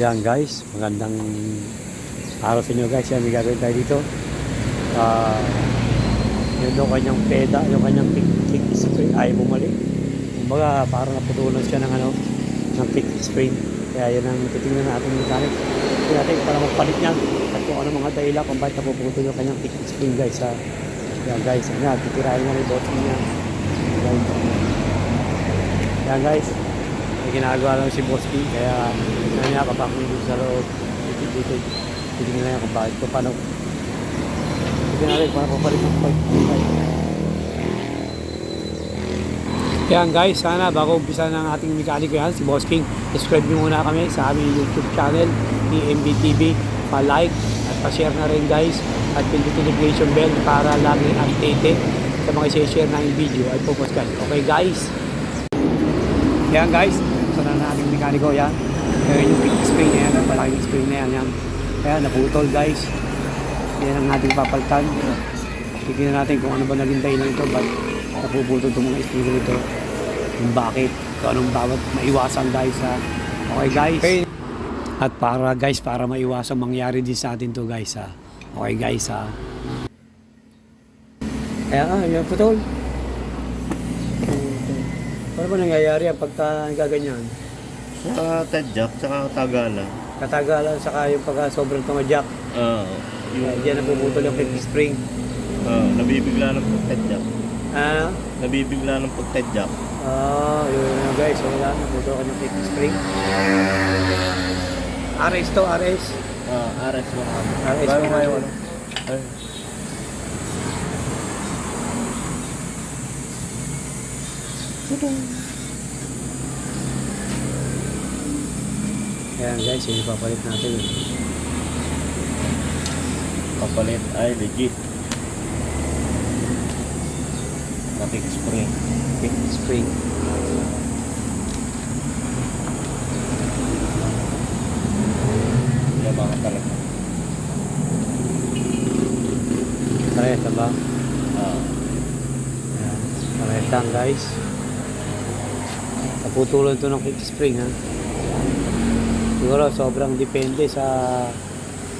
Yan guys, magandang araw sa inyo guys. Yan, may gagawin tayo dito. Ah, yun yung kanyang peda, yung kanyang kick spring ay bumalik. Kumbaga, parang naputulan siya ng ano, ng kick spring. Kaya yan ang titingnan natin ng mechanic. Tingnan natin para magpalit niya. At kung ano mga dahilan kung bakit napuputol yung kanyang kick spring guys. Ha. Yan guys, yan, titirahin nga ni bossing niya. Yan. Yan guys, ginagawa lang si Boss King, kaya niya, papakong dito sa loob. Dito, dito, na yan kung bakit ko, paano. Tignan natin, paano papalit ng pag Yan guys, sana bago umpisa ng ating mekaniko yan, si Boss King, subscribe nyo muna kami sa aming YouTube channel, EMB TV, pa-like at pa-share na rin guys at pindutin notification bell para lagi updated sa mga i-share na yung video at guys. Okay guys? Yan guys, na mekaniko yan. Kaya yung big spring na yan, malaking spring na yan. yan. Kaya naputol guys. Yan ang ating papalitan. Tignan natin kung ano ba naging dahilan nito. Ba't napuputol itong mga spring nito. Kung bakit. Kung anong bawat maiwasan guys ha. Okay guys. At para guys, para maiwasan mangyari din sa atin to guys ha. Okay guys ha. Kaya ah, yung putol. Ano ba nangyayari ang pagka gaganyan? Sa Tadjak, sa Tagala. Katagalan saka yung pagka sobrang tumadyak. Ah, Yung, yung diyan napuputol yung kick spring. ah, nabibigla ng pagtadjak. Ah, Nabibigla ng pagtadjak. ah, yun na guys. Wala, naputol ka yung kick spring. RS to, RS. Ah, RS 100. RS Bago nga 100. yung ano? Ay, Ayan guys, yung ipapalit natin. eh. kapalit ay legit. Natik spring. Kick spring. Yabangan talaga. Kareta ba? Ah, Ayan. Kareta guys. Naputulan to ng kick spring ha. Siguro sobrang depende sa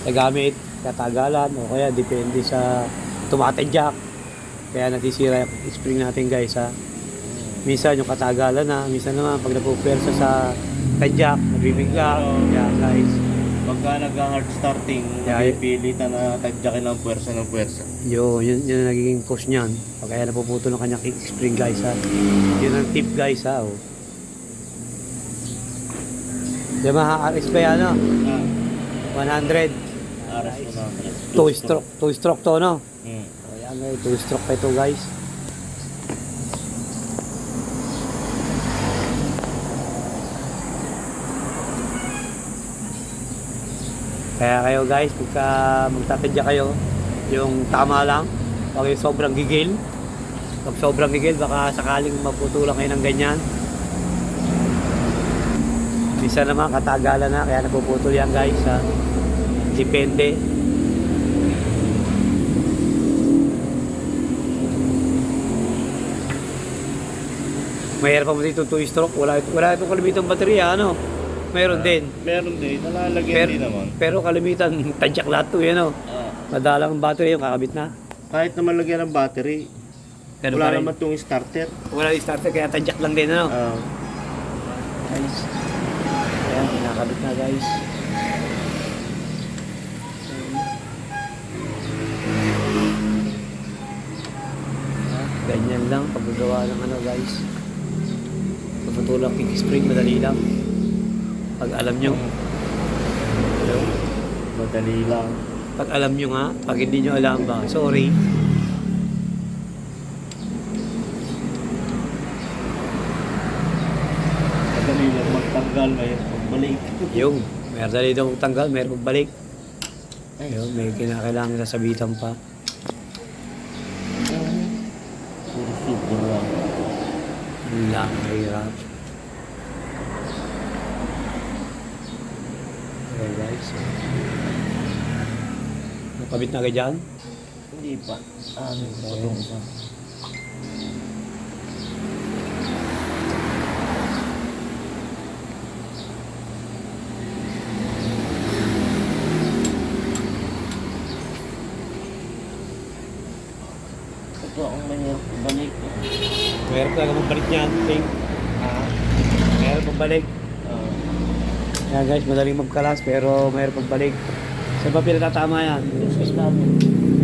sa gamit, katagalan o kaya depende sa tumatadyak. Kaya nasisira yung spring natin guys ha. Minsan yung katagalan na, minsan naman pag napupwersa sa tadyak, nabibigla. Kaya guys, pagka nag-hard starting, Yeah, napipilitan na tadyakin ng puwersa ng puwersa. Yo, yun, yun ang nagiging cause niyan. Kaya napuputol ng kanyang spring guys ha. Yun ang tip guys ha. Oh. Yamaha RX ba yan no? Ah, 100. RS 100. Two stroke. Two stroke to no? Hmm. O yan guys, two stroke pa ito guys. Kaya kayo guys, pagka magtatadya kayo, yung tama lang, huwag yung sobrang gigil. Pag sobrang gigil, baka sakaling maputulang kayo ng ganyan. Minsan naman katagalan na, kaya napuputol yan guys. Ha? Depende. Mayroon pa mo dito two stroke, wala wala itong kalimitang baterya, ano? Mayroon din. Meron din, nalalagyan Pero, din naman. pero kalimitan, tadyak lahat to, yan o. Ah, Madalang ang battery yung kakabit na. kahit naman lagyan ng battery, Ganun wala naman itong starter. Wala yung starter, kaya tadyak lang din, ano? Guys. Ayan, kinakabit na guys. Ayan, Ganyan lang paggagawa ng ano guys. Pagputulak kick spring, madali lang. Pag alam nyo. Hello? madali lang. Pag alam nyo nga, pag hindi nyo alam ba, sorry. Lang magtanggal, may magbalik. Yung, meron dali daw tanggal, meron balik. Ayun, may kinakailangan sasabitan pa. Puro super lang. Ang lang, mahirap. Okay guys. Nakabit na kayo dyan? Hindi pa. Ano, patong pa. Ito ang mahirap balik. Mahirap talaga magbalik niyan, Ting. Ah, Mahirap magbalik. ah, Kaya guys, madaling magkalas pero mahirap magbalik. Saan ba pinatatama yan? sa islamin.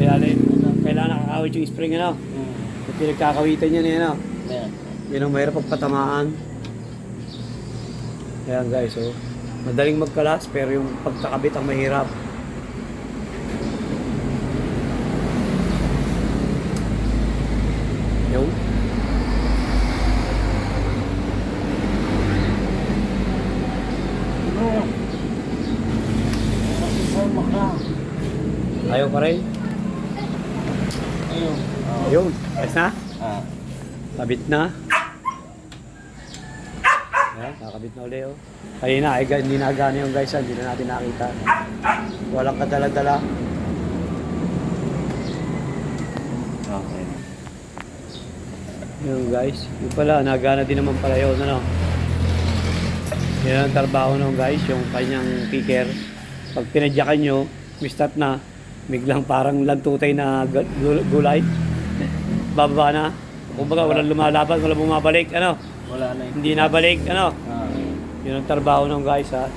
Kaya alin, kailangan nakakawit yung spring ano. Hmm. Yung pinagkakawitan yan eh, ano. Yan. Yan ang mahirap pagpatamaan. Ayan guys, so madaling magkalas pero yung pagkakabit ang mahirap. Rin. Ayun. Ayun, ayos na? Ah. Kabit na. Ayan, nakakabit na ulit oh. Kanina, ay, hindi nagana yung guys, ah, hindi na natin nakita. Walang kadala-dala. Okay. Yung guys, yung pala, nagana din naman pala yun, ano. Yan ang trabaho nung guys, yung kanyang kicker. Pag pinadyakan nyo, may start na, biglang parang lantutay na gu- gu- gulay. Bababa na. Kumbaga, walang lumalaban, walang bumabalik, ano. Wala na. Hindi nabalik, ano. Ah. Yun ang trabaho ng guys, ha.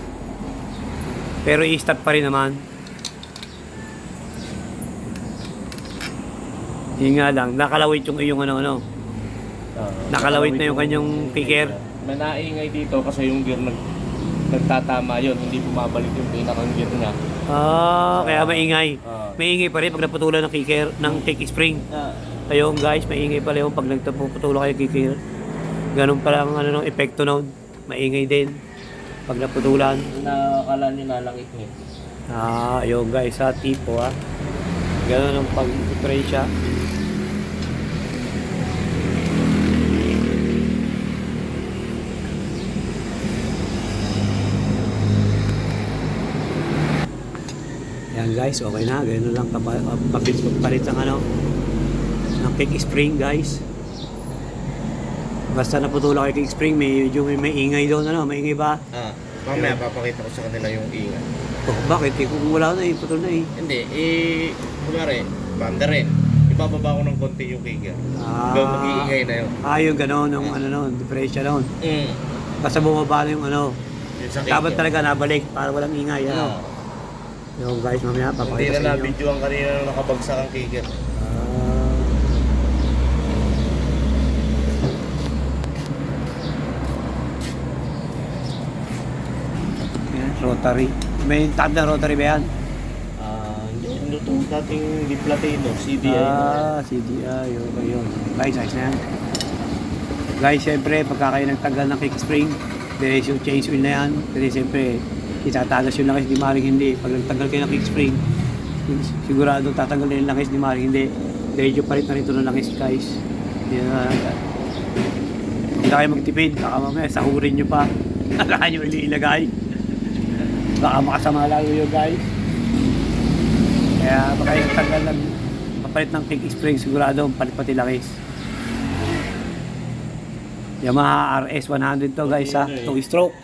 Pero i-start pa rin naman. Yun nga lang, nakalawit yung iyong ano, ano. Ah. Nakalawit na yung kanyang kicker. May naingay dito kasi yung gear nag nagtatama yun, hindi bumabalik yung pinakang gear niya. Ah, kaya maingay. Ah. Maingay pa rin pag naputulan ng kicker, ng kick spring. Ah. Ayun guys, maingay pala yung pag nagputulan kayo kicker. Ganun pala ang ano, ng epekto nun. Maingay din. Pag naputulan. Nakakala niyo nalangit niya. Ah, ayun guys, sa tipo ah. Ganun ang pag-diferensya. Guys, okay na. Ganun lang kapa- kapit palit ng ano ng kick spring guys. Basta naputula kay kick spring, may medyo may, may ingay doon ano, may ingay ba? Ah, mamaya papakita ko sa kanila yung ingay. Oh, bakit? Eh, kung wala na eh, putol na eh. Hindi, eh, kumari, banda rin. Ibababa ko ng konti yung kicker. Ah. Hanggang mag-iingay na yun. Ah, yung gano'n, yung ano nun, diferensya nun. Mm. Basta bumaba na yung ano. Yun sa kicker. Dapat talaga nabalik para walang ingay, ano. Ah. Yung guys, mamaya, Hindi papakita na sa inyo. na-video ang kanina nung nakabagsak ang kicker. Ah. Yan, rotary. May tab na rotary ba yan? Ah, hindi ano to, dating di platino, CDI. Ah, CDI, yun yun. Guys, ayos na yan. Guys, siyempre, pagka kayo nagtagal ng kick spring, diretso yung change wheel na yan. Kasi siyempre, itatagas yung langis, di maring hindi. Pag nagtagal kayo ng kick spring, sigurado tatanggal na yung langis, di maring hindi. Diretso palit na rin ito ng langis, guys. Yan na. Huwag na kayo magtipid, baka mamaya sahurin nyo pa. Saan nyo ilagay. Baka makasama lalo yun, guys. Kaya baka yung tagal ng kapalit ng kick spring sigurado palit pati langis. Yamaha RS 100 to guys ha, 2 stroke.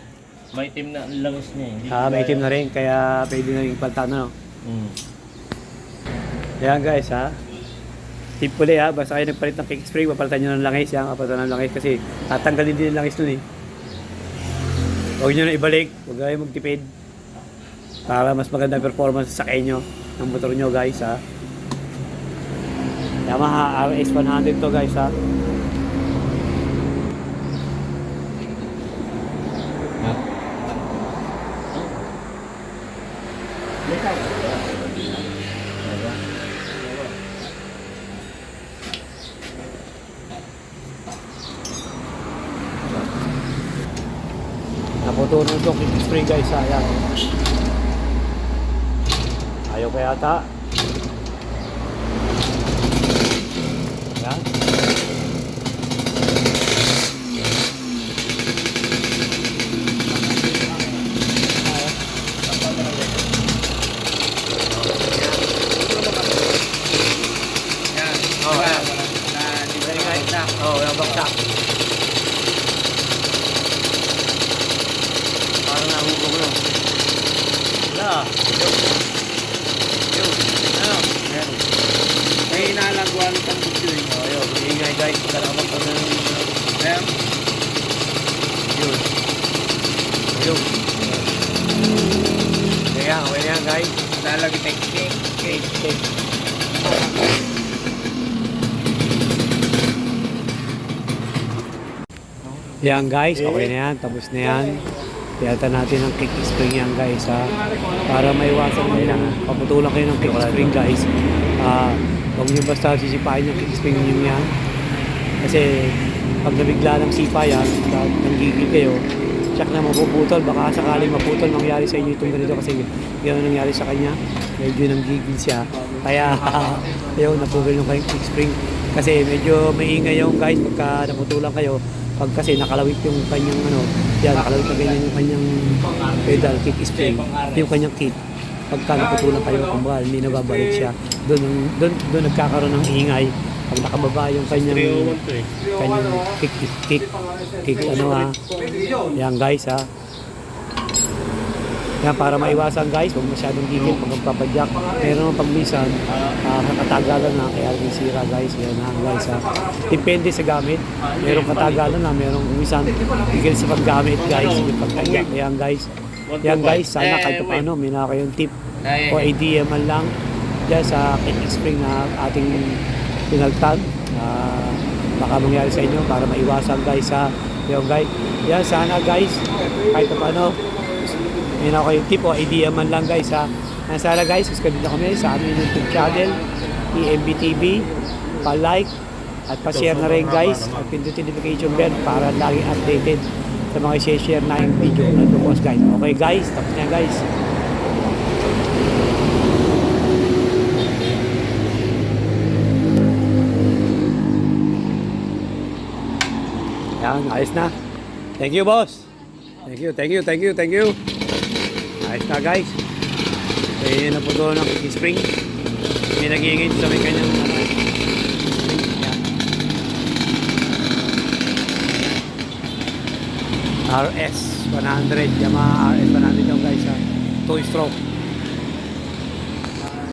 May team na ang langis niya. eh. Hindi Ah, may itim na rin kaya pwede na rin palitan ano. Mm. Yan guys ha. Tip puli ha, basta kayo nagpalit ng kick spring, papalitan nyo ng langis yan, papalitan ng langis kasi tatanggalin din yung langis nun eh. Huwag nyo na ibalik, huwag kayo magtipid. Para mas maganda performance sa sakay nyo ng motor nyo guys ha. Yamaha RS 100 to guys ha. Ha? Naputunan ko kick spring guys ha. Yan. Ayaw pa yata. Yan. Yan. Oh, Diba? yan. Na, di ba yung height na? Oh, yung baksak. Parang nahugog na. Wala. Yun. Ano? Ayan. May inaalagwan ng video eh. Okay na yan guys. Lalagay technique. Cake, cake. Yan guys, okay na yan. Tapos na yan. Tiyata natin ang kick spring yan guys ha. Para maiwasan nyo lang. Paputulan kayo ng kick spring guys. Ah, huwag nyo basta sisipain yung kick spring nyo yan. Kasi pag nabigla ng sipa yan, nanggigil kayo, check na mapuputol. Baka sakaling maputol, mangyari sa inyo itong ganito kasi gano'n nangyari sa kanya. Medyo nanggigil siya. Kaya ayaw napugol yung kick spring. Kasi medyo maingay yung guys pagka naputulan kayo. Pag kasi nakalawit yung kanyang ano, yan, nakalawit na ganyan yung kanyang pedal kick spring, yung kanyang kick. Pagka naputulan kayo, kumbaga hindi nababalik siya. Doon, doon, doon nagkakaroon ng ingay. Pag nakababa yung kanyang 301 to eh. kanyang kick, kick, kick, kick, ano ha. Yan guys ha. Yan para maiwasan guys, huwag masyadong gigil pag magpapadyak. Naman pag minsan, uh, katagalan na, kaya sira guys. Yan ha guys ha. Depende sa gamit. Merong katagalan na, merong minsan gigil sa paggamit guys. Yung pagpadyak. Yan guys. Yan guys, sana kahit pa paano, may na kayong tip o idea man lang dyan sa kick spring na ating pinagtag. Ah, baka mangyari sa inyo para maiwasan guys sa yung guys. Yan sana guys kahit pa paano may na kayong tip o idea man lang guys ha. Yan sana guys, subscribe na kami sa aming YouTube channel EMB TV. Pa-like at pa-share na rin guys at pindutin notification bell para lagi updated sa mga share na yung video na bukas guys. Okay guys, tapos na guys. Yan, ayos na. Thank you, boss. Thank you, thank you, thank you, thank you. Ayos na, guys. Yun na po doon ng kick spring. May nag-iingay sa may kanyang ano. RS 100, Yamaha RS 100 yung guys ha. 2 stroke.